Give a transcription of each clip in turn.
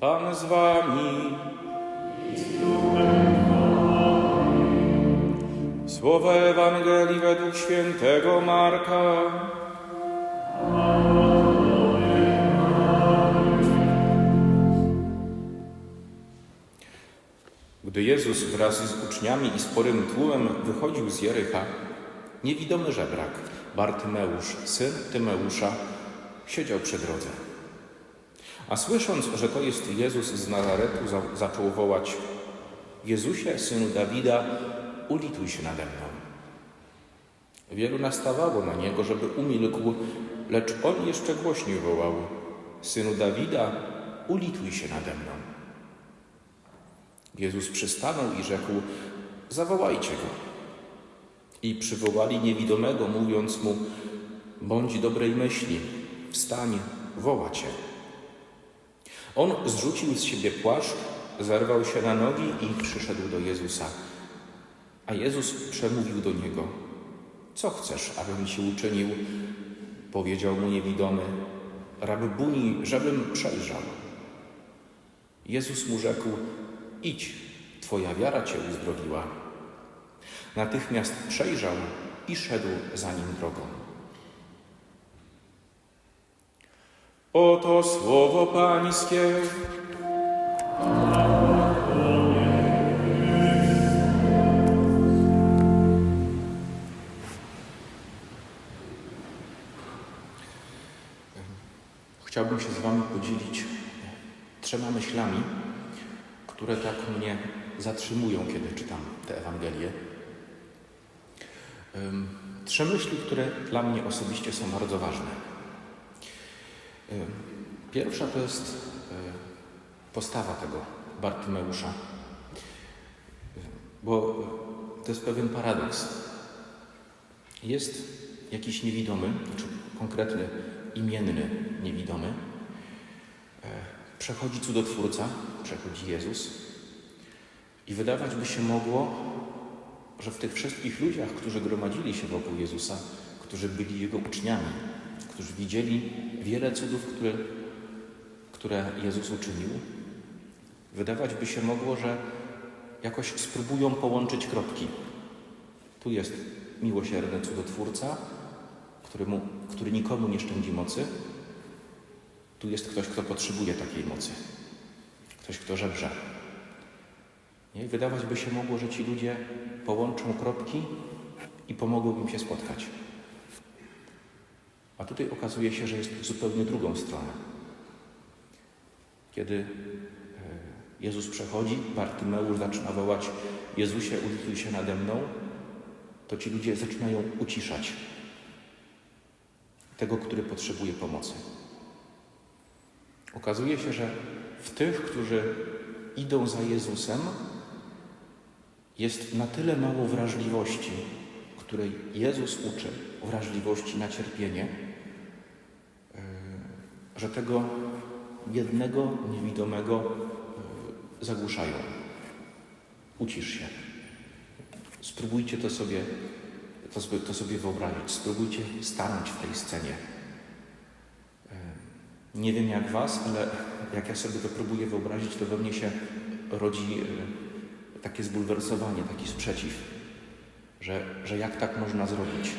Pan z wami. Słowa Ewangelii według świętego Marka. Gdy Jezus wraz z uczniami i sporym tłumem wychodził z Jericha, niewidomy żebrak, Bartymeusz, syn Tymeusza, siedział przy drodze. A słysząc, że to jest Jezus z Nazaretu, za- zaczął wołać: Jezusie, synu Dawida, ulituj się nade mną. Wielu nastawało na niego, żeby umilkł, lecz on jeszcze głośniej wołał: Synu Dawida, ulituj się nade mną. Jezus przystanął i rzekł: Zawołajcie go. I przywołali niewidomego, mówiąc mu: Bądź dobrej myśli, wstań, woła cię. On zrzucił z siebie płaszcz, zerwał się na nogi i przyszedł do Jezusa. A Jezus przemówił do niego: Co chcesz, abym ci uczynił? Powiedział mu niewidomy: Rabbuni, żebym przejrzał. Jezus mu rzekł: Idź, twoja wiara cię uzdrowiła. Natychmiast przejrzał i szedł za nim drogą. Oto słowo Pańskie. Chciałbym się z Wami podzielić trzema myślami, które tak mnie zatrzymują, kiedy czytam tę Ewangelię. Ym, Trzy myśli, które dla mnie osobiście są bardzo ważne. Ym, Pierwsza to jest y, postawa tego Bartymeusza, Ym, bo to jest pewien paradoks. Jest jakiś niewidomy, znaczy konkretny, imienny niewidomy. Przechodzi cudotwórca, przechodzi Jezus i wydawać by się mogło, że w tych wszystkich ludziach, którzy gromadzili się wokół Jezusa, którzy byli Jego uczniami, którzy widzieli wiele cudów, które, które Jezus uczynił, wydawać by się mogło, że jakoś spróbują połączyć kropki. Tu jest miłosierny cudotwórca, któremu, który nikomu nie szczędzi mocy. Tu jest ktoś, kto potrzebuje takiej mocy. Ktoś, kto żebrze. Nie? Wydawać by się mogło, że ci ludzie połączą kropki i pomogą im się spotkać. A tutaj okazuje się, że jest zupełnie drugą stronę. Kiedy e, Jezus przechodzi, Bartymeusz zaczyna wołać Jezusie, ulituj się nade mną, to ci ludzie zaczynają uciszać tego, który potrzebuje pomocy. Okazuje się, że w tych, którzy idą za Jezusem, jest na tyle mało wrażliwości, której Jezus uczy, wrażliwości na cierpienie, że tego jednego niewidomego yy, zagłuszają. Ucisz się. Spróbujcie to sobie, to sobie, to sobie wyobrazić. Spróbujcie stanąć w tej scenie. Yy, Nie wiem jak Was, ale jak ja sobie to próbuję wyobrazić, to we mnie się rodzi yy, takie zbulwersowanie, taki sprzeciw, że, że jak tak można zrobić,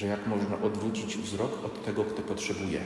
że jak można odwrócić wzrok od tego, kto potrzebuje.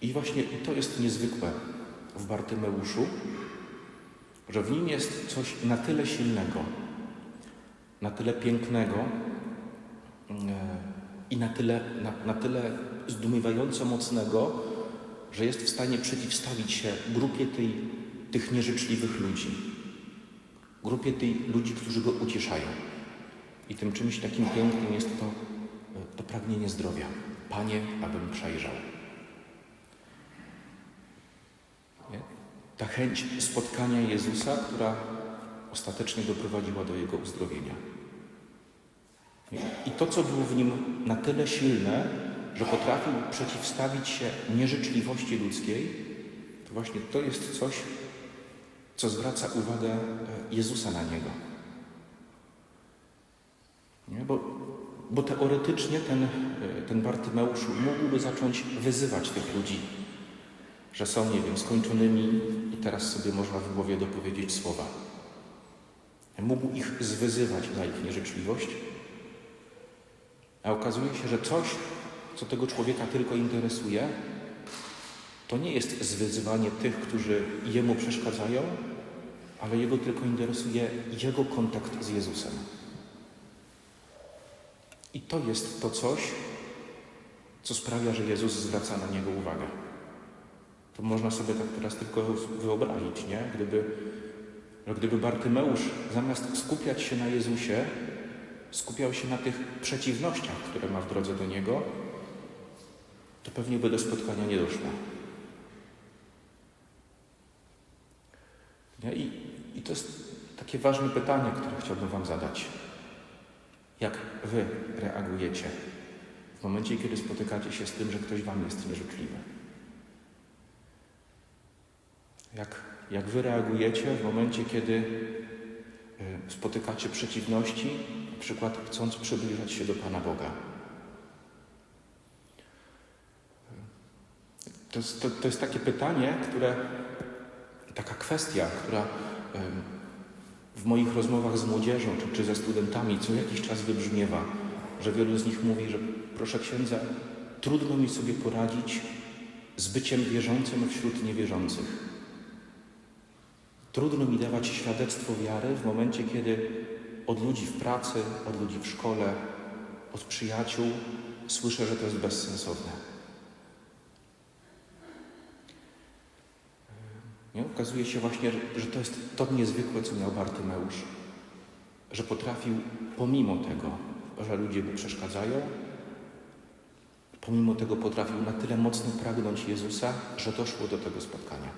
I właśnie to jest niezwykłe w Bartymeuszu, że w nim jest coś na tyle silnego, na tyle pięknego e, i na tyle, na, na tyle zdumiewająco mocnego, że jest w stanie przeciwstawić się grupie tej, tych nieżyczliwych ludzi, grupie tej ludzi, którzy go uciszają. I tym czymś takim pięknym jest to, to pragnienie zdrowia. Panie, abym przejrzał. Nie? Ta chęć spotkania Jezusa, która ostatecznie doprowadziła do jego uzdrowienia. I to, co było w nim na tyle silne, że potrafił przeciwstawić się nieżyczliwości ludzkiej, to właśnie to jest coś, co zwraca uwagę e, Jezusa na niego. Nie? Bo bo teoretycznie ten, e, ten Bartymeusz mógłby zacząć wyzywać tych ludzi, że są, nie wiem, skończonymi i teraz sobie można w głowie dopowiedzieć słowa. Mógł ich zwyzywać za ich nieżyczliwość, a okazuje się, że coś, co tego człowieka tylko interesuje, to nie jest zwyzywanie tych, którzy jemu przeszkadzają, ale jego tylko interesuje jego kontakt z Jezusem. I to jest to coś, co sprawia, że Jezus zwraca na niego uwagę. To można sobie tak teraz tylko wyobrazić, nie? Gdyby, gdyby Bartymeusz zamiast skupiać się na Jezusie, skupiał się na tych przeciwnościach, które ma w drodze do Niego, to pewnie by do spotkania nie doszło. I, I to jest takie ważne pytanie, które chciałbym Wam zadać. Jak Wy reagujecie w momencie, kiedy spotykacie się z tym, że ktoś Wam jest nieżyczliwy? Jak, jak Wy reagujecie w momencie, kiedy y, spotykacie przeciwności, na przykład chcąc przybliżać się do Pana Boga? To jest, to, to jest takie pytanie, które, taka kwestia, która w moich rozmowach z młodzieżą czy, czy ze studentami co jakiś czas wybrzmiewa, że wielu z nich mówi, że proszę księdza, trudno mi sobie poradzić z byciem wierzącym wśród niewierzących. Trudno mi dawać świadectwo wiary w momencie, kiedy od ludzi w pracy, od ludzi w szkole, od przyjaciół słyszę, że to jest bezsensowne. Nie? Okazuje się właśnie, że, to jest to niezwykłe, co miał Bartymeusz. Że potrafił, pomimo tego, że ludzie mu przeszkadzają, pomimo tego potrafił na tyle mocno pragnąć Jezusa, że doszło do tego spotkania.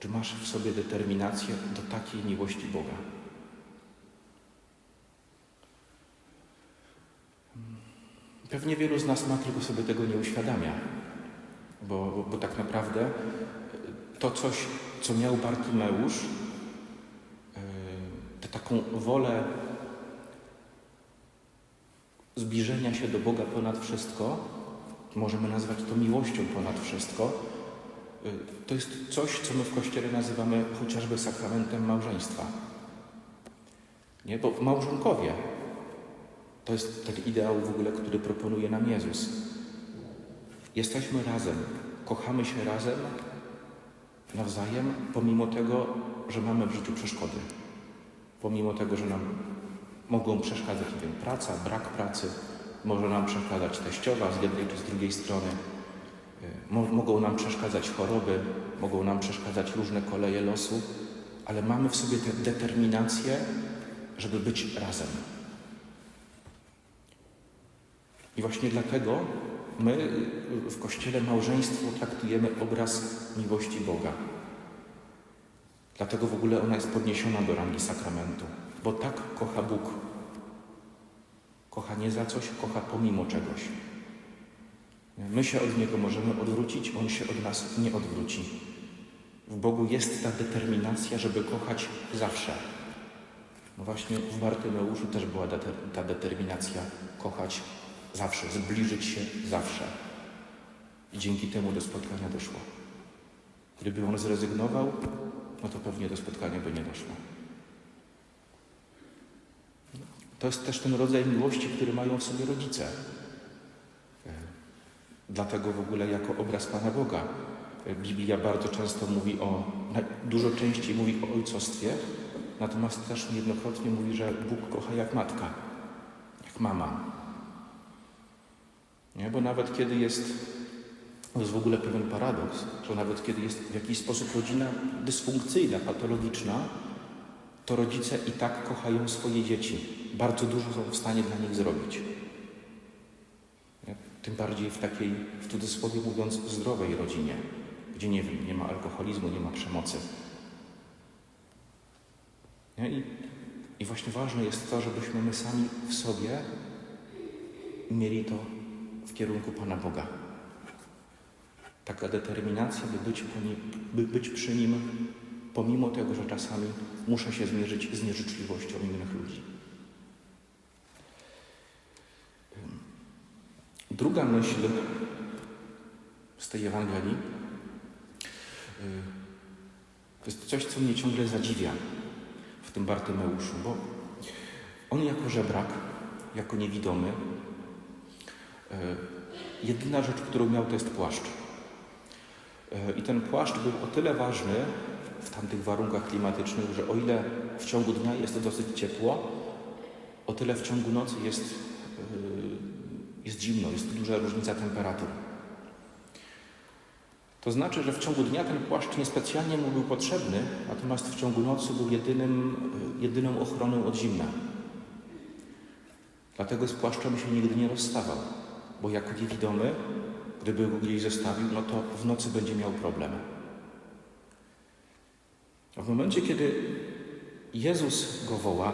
Czy masz w sobie determinację do takiej miłości Boga? Pewnie wielu z nas ma, tylko sobie tego nie uświadamia. Bo, bo, tak naprawdę to coś, co miał Bartymeusz, tę taką wolę zbliżenia się do Boga ponad wszystko, możemy nazwać to miłością ponad wszystko, to jest coś, co my w Kościele nazywamy chociażby sakramentem małżeństwa. Nie? Bo małżonkowie to jest ten ideał w ogóle, który proponuje nam Jezus. Jesteśmy razem, kochamy się razem, nawzajem, pomimo tego, że mamy w życiu przeszkody. Pomimo tego, że nam mogą przeszkadzać, nie wiem, praca, brak pracy, może nam przeszkadzać teściowa z jednej czy z drugiej strony, Mo mogą nam przeszkadzać choroby, mogą nam przeszkadzać różne koleje losu, ale mamy w sobie tę determinację, żeby być razem. I właśnie dlatego my w Kościele małżeństwo traktujemy obraz miłości Boga. Dlatego w ogóle ona jest podniesiona do rangi sakramentu, bo tak kocha Bóg. Kocha nie za coś, kocha pomimo czegoś. My się od Niego możemy odwrócić, On się od nas nie odwróci. W Bogu jest ta determinacja, żeby kochać zawsze. No właśnie w Bartymeuszu też była ta determinacja kochać zawsze, zbliżyć się zawsze. I dzięki temu do spotkania doszło. Gdyby on zrezygnował, no to pewnie do spotkania by nie doszło. To jest też ten rodzaj miłości, który mają w sobie rodzice. Dlatego w ogóle jako obraz Pana Boga Biblia bardzo często mówi o, dużo częściej mówi o ojcostwie, natomiast też niejednokrotnie mówi, że Bóg kocha jak matka, jak mama. Nie? Bo nawet kiedy jest, to jest w ogóle pewien paradoks, że nawet kiedy jest w jakiś sposób rodzina dysfunkcyjna, patologiczna, to rodzice i tak kochają swoje dzieci. Bardzo dużo są w stanie dla nich zrobić. Tym bardziej w takiej, w cudzysłowie mówiąc, zdrowej rodzinie, gdzie nie wiem, nie ma alkoholizmu, nie ma przemocy. I, I właśnie ważne jest to, żebyśmy my sami w sobie mieli to w kierunku Pana Boga. Taka determinacja, by być, nim, by być przy Nim, pomimo tego, że czasami muszę się zmierzyć z nieżyczliwością innych ludzi. Druga myśl z tej Ewangelii y, to jest coś, co mnie ciągle zadziwia w tym Bartymeuszu, bo on jako żebrak, jako niewidomy, jedyna rzecz, którą miał, to jest płaszcz. Y, I ten płaszcz był o tyle ważny w tamtych warunkach klimatycznych, że o ile w ciągu dnia jest dosyć ciepło, o tyle w ciągu nocy jest, yy, jest zimno, jest duża różnica temperatur. To znaczy, że w ciągu dnia ten płaszcz niespecjalnie mu był potrzebny, natomiast w ciągu nocy był jedynym, jedyną ochroną od zimna. Dlatego z płaszczem się nigdy nie rozstawał, bo jako niewidomy, gdyby go gdzieś zostawił, no to w nocy będzie miał problem. A w momencie, kiedy Jezus go woła,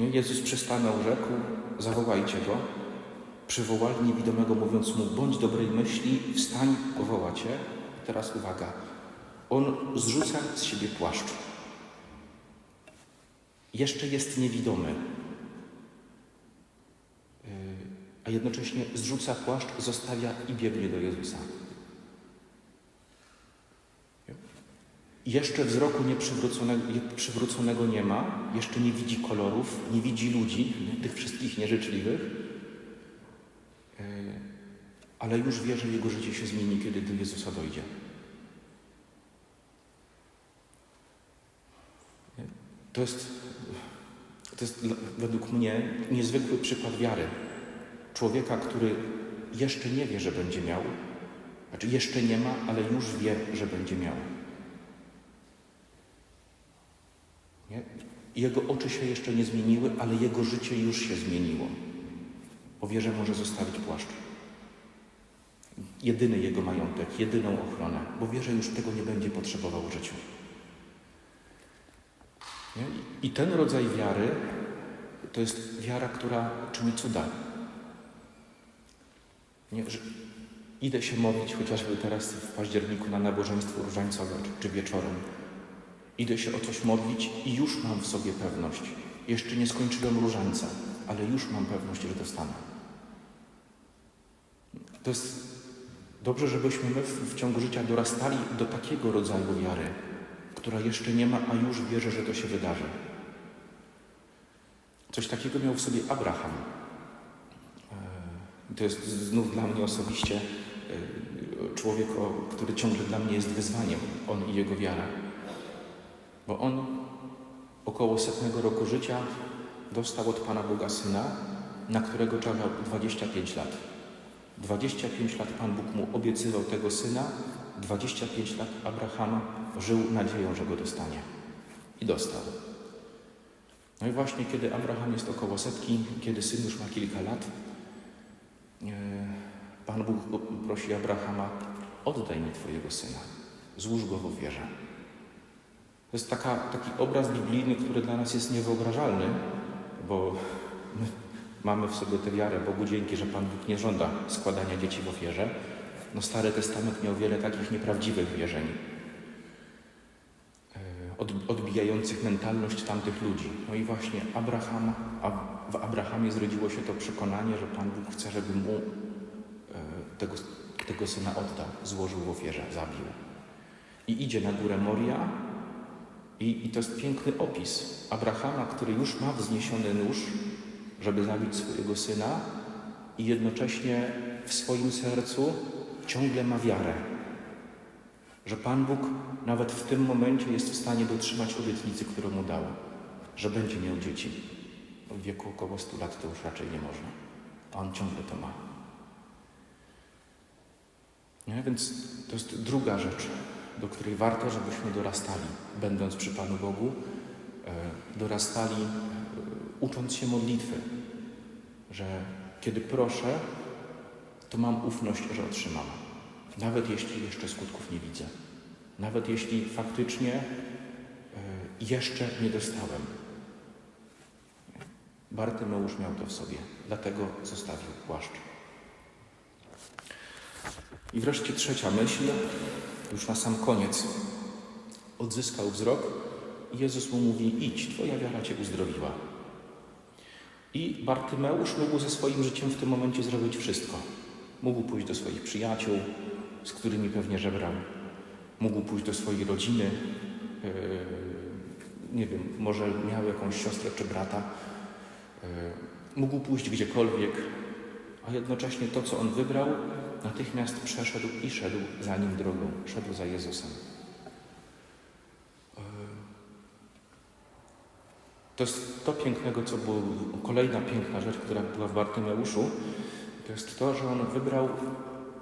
nie? Jezus przystanął, rzekł, zawołajcie go. Przywołali niewidomego, mówiąc mu, bądź dobrej myśli, wstań, powoła teraz uwaga, on zrzuca z siebie płaszcz. Jeszcze jest niewidomy, Yy, a jednocześnie zrzuca płaszcz, zostawia i biegnie do Jezusa. Jeszcze wzroku nieprzywróconego, przywróconego nie ma, jeszcze nie widzi kolorów, nie widzi ludzi, tych wszystkich nieżyczliwych, yy, ale już wie, że jego życie się zmieni, kiedy do Jezusa dojdzie. Nie? To jest, to jest według mnie niezwykły przykład wiary. Człowieka, który jeszcze nie wie, że będzie miał, znaczy jeszcze nie ma, ale już wie, że będzie miał. Nie? Jego oczy się jeszcze nie zmieniły, ale jego życie już się zmieniło. Bo wie, że może zostawić płaszcz. Jedyny jego majątek, jedyną ochronę, bo wie, że już tego nie będzie potrzebował w życiu. Nie? I ten rodzaj wiary to jest wiara, która czyni cuda. Nie, idę się modlić chociażby teraz w październiku na nabożeństwo różańcowe czy, czy wieczorem. Idę się o coś modlić i już mam w sobie pewność. Jeszcze nie skończyłem różańca, ale już mam pewność, że dostanę. To jest dobrze, żebyśmy my w, w ciągu życia dorastali do takiego rodzaju wiary, która jeszcze nie ma, a już wierzy, że to się wydarzy. Coś takiego miał w sobie Abraham. To jest znów dla mnie osobiście e, człowiek, który ciągle dla mnie jest wyzwaniem, on i jego wiara. Bo on około setnego roku życia dostał od Pana Boga syna, na którego czekał 25 lat. 25 lat Pan Bóg mu obiecywał tego syna, 25 lat Abraham żył nadzieją, że go dostanie. I dostał. No i właśnie kiedy Abraham jest około setki, kiedy syn już ma kilka lat, Pan Bóg prosi Abrahama, oddaj mi Twojego syna, złóż go w ofierze. To jest taka, taki obraz biblijny, który dla nas jest niewyobrażalny, bo my mamy w sobie tę wiarę Bogu dzięki, że Pan Bóg nie żąda składania dzieci w ofierze. No Stary Testament miał wiele takich nieprawdziwych wierzeń, e, od, odbijających mentalność tamtych ludzi. No i właśnie Abraham, w Abrahamie zrodziło się to przekonanie, że Pan Bóg chce, żeby mu e, tego, tego syna oddał, złożył w ofierze, zabił. I idzie na górę Moria, i, I to jest piękny opis Abrahama, który już ma wzniesiony nóż, żeby zabić swojego syna, i jednocześnie w swoim sercu ciągle ma wiarę, że Pan Bóg nawet w tym momencie jest w stanie dotrzymać obietnicy, którą mu dał, że będzie miał dzieci. W wieku około 100 lat to już raczej nie można, a on ciągle to ma. Nie? Więc to jest druga rzecz, do której warto, żebyśmy dorastali, będąc przy Panu Bogu, e, dorastali e, ucząc się modlitwy, że kiedy proszę, to mam ufność, że otrzymam. Nawet jeśli jeszcze skutków nie widzę. Nawet jeśli faktycznie e, jeszcze nie dostałem. Bartymeusz miał to w sobie, dlatego zostawił płaszcz. I wreszcie trzecia myśl, już na sam koniec. Odzyskał wzrok i Jezus mu mówi: Idź, Twoja wiara Cię uzdrowiła. I Bartymeusz mógł ze swoim życiem w tym momencie zrobić wszystko. Mógł pójść do swoich przyjaciół, z którymi pewnie żebrał. Mógł pójść do swojej rodziny. Yy, nie wiem, może miał jakąś siostrę czy brata. Yy, mógł pójść gdziekolwiek, a jednocześnie to, co on wybrał, natychmiast przeszedł i szedł za nim drogą, szedł za Jezusem. Yy, To jest to pięknego, co było, kolejna piękna rzecz, która była w Bartymeuszu, to jest to, że on wybrał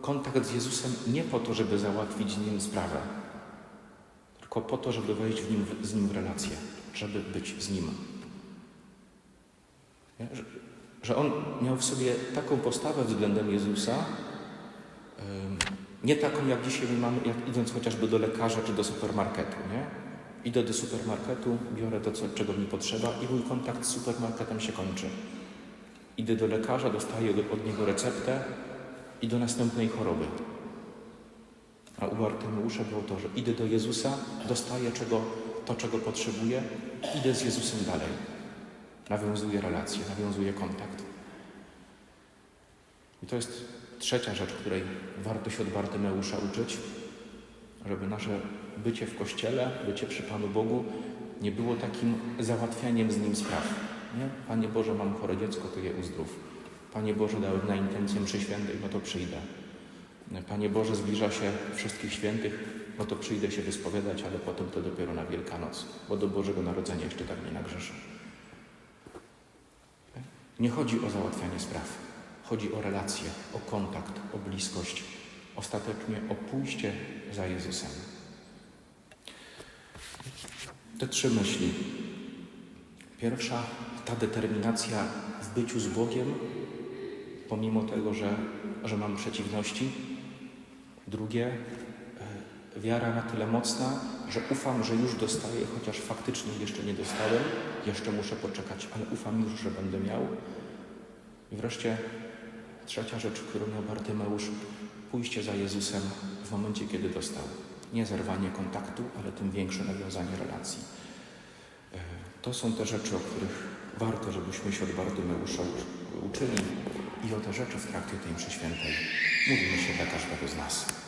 kontakt z Jezusem nie po to, żeby załatwić z nim sprawę, tylko po to, żeby wejść w nim, z nim w relację, żeby być z nim. Że, on miał w sobie taką postawę względem Jezusa, nie taką jak dzisiaj my mamy, jak idąc chociażby do lekarza czy do supermarketu, nie? Idę do supermarketu, biorę to, co, czego mi potrzeba i mój kontakt z supermarketem się kończy. Idę do lekarza, dostaję od- niego receptę i do następnej choroby. A u Bartymeusza było to, że idę do Jezusa, dostaję czego, to, czego potrzebuję, idę z Jezusem dalej. Nawiązuję relacje, nawiązuję kontakt. I to jest trzecia rzecz, której warto się od Bartymeusza uczyć, żeby nasze bycie w Kościele, bycie przy Panu Bogu nie było takim załatwianiem z Nim spraw. Nie? Panie Boże, mam chore dziecko, to je uzdrów. Panie Boże, dałem na intencję mszy świętej, no to przyjdę. Panie Boże, zbliża się wszystkich świętych, no to przyjdę się wyspowiadać, ale potem to dopiero na Wielkanoc, bo do Bożego Narodzenia jeszcze tak nie nagrzeszę. Nie chodzi o załatwianie spraw. Chodzi o relacje, o kontakt, o bliskość, ostatecznie o pójście za Jezusem. Te trzy myśli. Pierwsza, ta determinacja w byciu z Bogiem, pomimo tego, że, że mam przeciwności. Drugie, wiara na tyle mocna, że ufam, że już dostaję, chociaż faktycznie jeszcze nie dostałem, jeszcze muszę poczekać, ale ufam już, że będę miał. I wreszcie trzecia rzecz, którą miał Bartymeusz, pójście za Jezusem w momencie, kiedy dostał. Nie zerwanie kontaktu, ale tym większe nawiązanie relacji. E, To są te rzeczy, o których warto, żebyśmy się od Bartymeusza uczyli i o te rzeczy w trakcie tej mszy świętej mówimy się dla każdego z nas.